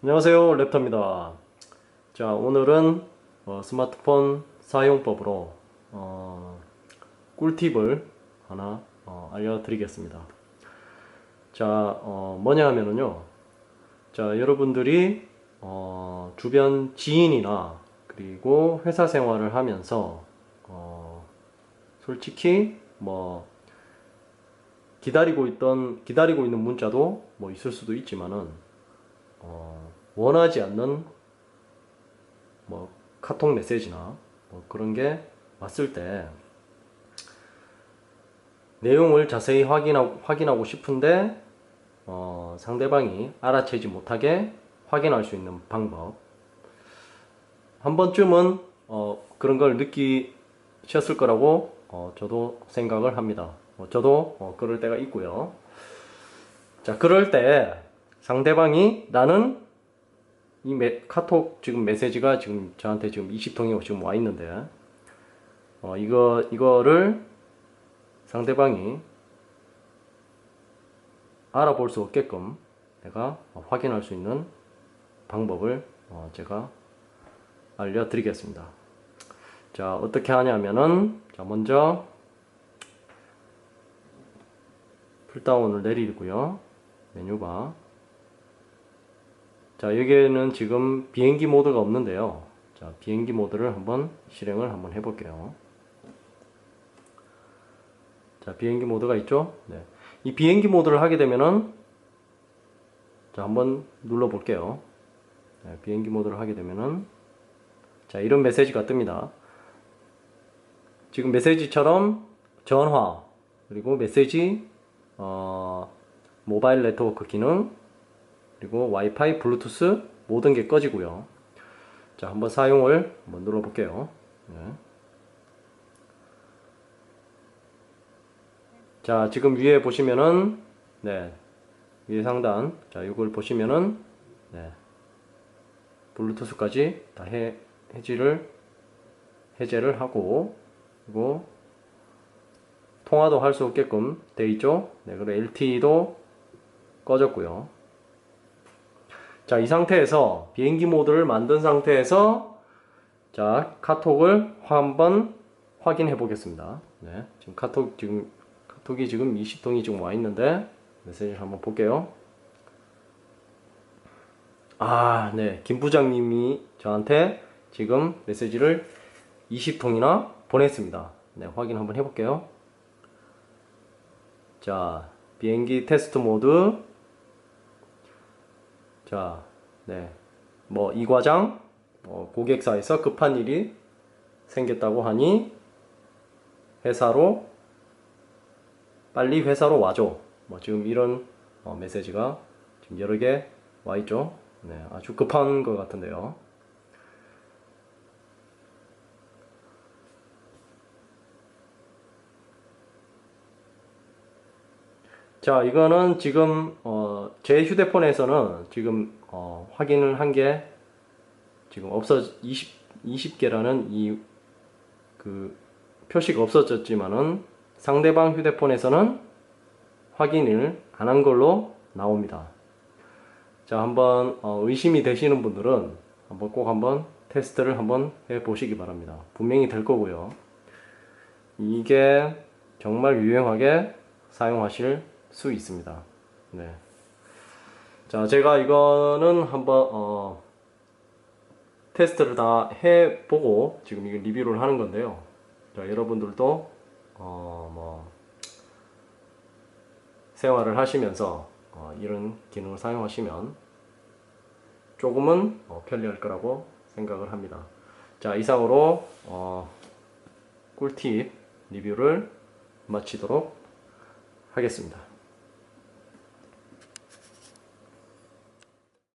안녕하세요 랩터입니다. 자 오늘은 어, 스마트폰 사용법으로 어, 꿀팁을 하나 어, 알려드리겠습니다. 자 어, 뭐냐 하면은요. 자 여러분들이 어, 주변 지인이나 그리고 회사 생활을 하면서 어, 솔직히 뭐 기다리고 있던 기다리고 있는 문자도 뭐 있을 수도 있지만은 어, 원하지 않는 뭐 카톡 메시지나 뭐 그런 게 왔을 때 내용을 자세히 확인하고, 확인하고 싶은데 어, 상대방이 알아채지 못하게 확인할 수 있는 방법 한 번쯤은 어, 그런 걸 느끼셨을 거라고 어, 저도 생각을 합니다. 어, 저도 어, 그럴 때가 있고요. 자, 그럴 때 상대방이 나는 이 메- 카톡 지금 메시지가 지금 저한테 지금 20통이 지금 와 있는데 어, 이거 이거를 상대방이 알아볼 수 없게끔 내가 어, 확인할 수 있는 방법을 어, 제가 알려드리겠습니다. 자 어떻게 하냐면은 자 먼저 풀다운을 내리고요 메뉴바 자 여기에는 지금 비행기 모드가 없는데요. 자 비행기 모드를 한번 실행을 한번 해 볼게요. 자 비행기 모드가 있죠? 네. 이 비행기 모드를 하게 되면은 자 한번 눌러 볼게요. 네, 비행기 모드를 하게 되면은 자 이런 메시지가 뜹니다. 지금 메시지처럼 전화 그리고 메시지 어, 모바일 네트워크 기능 그리고 와이파이 블루투스 모든 게 꺼지고요 자 한번 사용을 한번 눌러 볼게요 네. 자 지금 위에 보시면은 네 위에 상단 자 이걸 보시면은 네 블루투스까지 다 해, 해지를 해제를 하고 그리고 통화도 할수 없게끔 돼 있죠. 네, 그리고 LTE도 꺼졌고요. 자, 이 상태에서 비행기 모드를 만든 상태에서 자, 카톡을 한번 확인해 보겠습니다. 네, 지금 카톡 지금 카톡이 지금 20통이 지금 와 있는데 메시지를 한번 볼게요. 아, 네. 김 부장님이 저한테 지금 메시지를 20통이나 보냈습니다. 네, 확인 한번 해볼게요. 자, 비행기 테스트 모드. 자, 네. 뭐, 이 과장, 어, 고객사에서 급한 일이 생겼다고 하니, 회사로, 빨리 회사로 와줘. 뭐, 지금 이런 어, 메시지가 지금 여러 개 와 있죠. 네, 아주 급한 것 같은데요. 자, 이거는 지금 어, 제 휴대폰에서는 지금 어, 확인을 한 게 지금 없어 20 20개라는 이 그 표시가 없어졌지만은 상대방 휴대폰에서는 확인을 안 한 걸로 나옵니다. 자, 한번 어, 의심이 되시는 분들은 한번 꼭 한번 테스트를 한번 해 보시기 바랍니다. 분명히 될 거고요. 이게 정말 유용하게 사용하실 수 있습니다. 네. 자, 제가 이거는 한번 어, 테스트를 다 해보고 지금 이거 리뷰를 하는 건데요. 자, 여러분들도 어, 뭐 생활을 하시면서 어, 이런 기능을 사용하시면 조금은 어, 편리할 거라고 생각을 합니다. 자, 이상으로 어, 꿀팁 리뷰를 마치도록 하겠습니다.